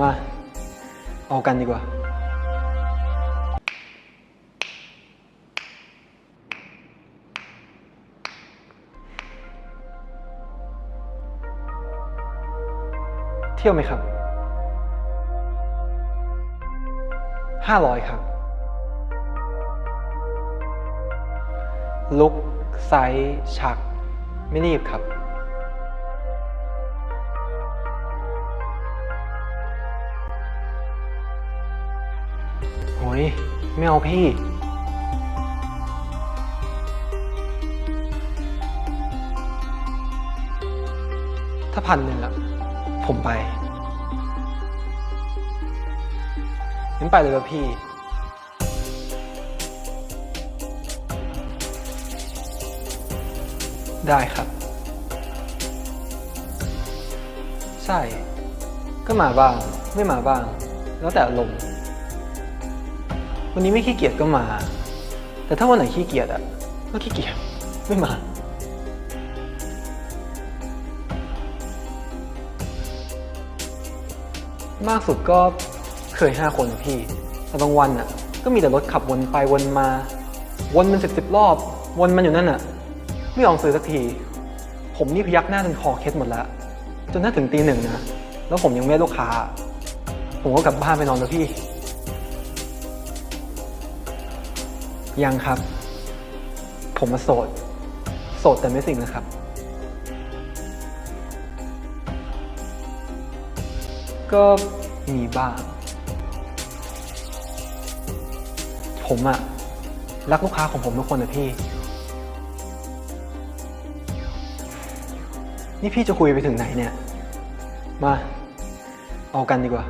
มา เอากันดีกว่า เที่ยวไหมครับ ห้าร้อยครับ ลุกไซส์ฉัก ไม่รีบครับ อ้ยไม่เอาพี่ ถ้าพันหนึ่งอะผมไปงั้นไปเลยว่ะพี่ ได้ครับ ใช่ ก็มาบ้าง ไม่มาบ้าง แล้วแต่อารมณ์ วันนี้ไม่ขี้เกียจก็มา แต่ถ้าวันไหนขี้เกียจอะก็ขี้เกียจไม่มา มากสุดก็เคยห้าคนพี่ แต่บางวันอะก็มีแต่รถขับวนไปวนมา วนมันสิบสิบรอบ วนมันอยู่นั่นอะไม่ยอมซื้อสักที ผมนี่พยักหน้าจนคอเคล็ดหมดแล้ว จนถ้าถึงตีหนึ่งนะ แล้วผมยังไม่ลูกค้า ผมก็กลับบ้านไปนอนแล้วพี่ ยังครับ ผมมาโสด โสดแต่ไม่สิ่งนะครับ ก็มีบ้าง ผมอะรักลูกค้าของผมทุกคนนะพี่ นี่พี่จะคุยไปถึงไหนเนี่ย มา เอากันดีกว่า